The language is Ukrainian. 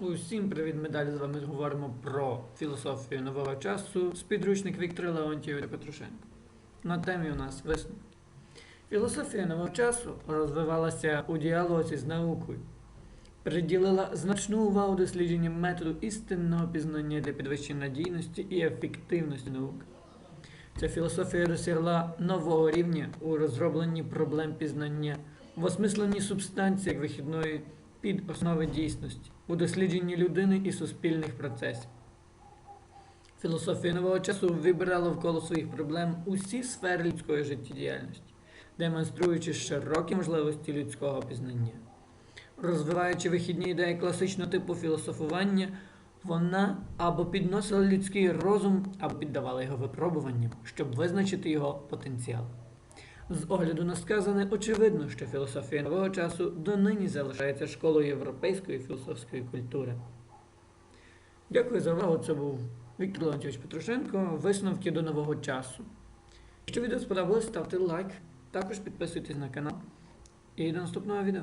Усім привіт, ми далі з вами говоримо про філософію нового часу з підручник Віктора Леонтьєвича Петрушенка. На темі у нас висновки. Філософія нового часу розвивалася у діалозі з наукою, приділила значну увагу дослідженням методу істинного пізнання для підвищення надійності і ефективності науки. Ця філософія досягла нового рівня у розробленні проблем пізнання, в осмисленні субстанції як вихідної під основи дійсності, у дослідженні людини і суспільних процесів. Філософія нового часу вибирала вколо своїх проблем усі сфери людської життєдіяльності, демонструючи широкі можливості людського пізнання. Розвиваючи вихідні ідеї класичного типу філософування, вона або підносила людський розум, або піддавала його випробуванням, щоб визначити його потенціал. З огляду на сказане, очевидно, що філософія нового часу донині залишається школою європейської філософської культури. Дякую за увагу. Це був Віктор Леонтьович Петрушенко. Висновки до нового часу. Якщо відео сподобалось, ставте лайк, також підписуйтесь на канал. І до наступного відео.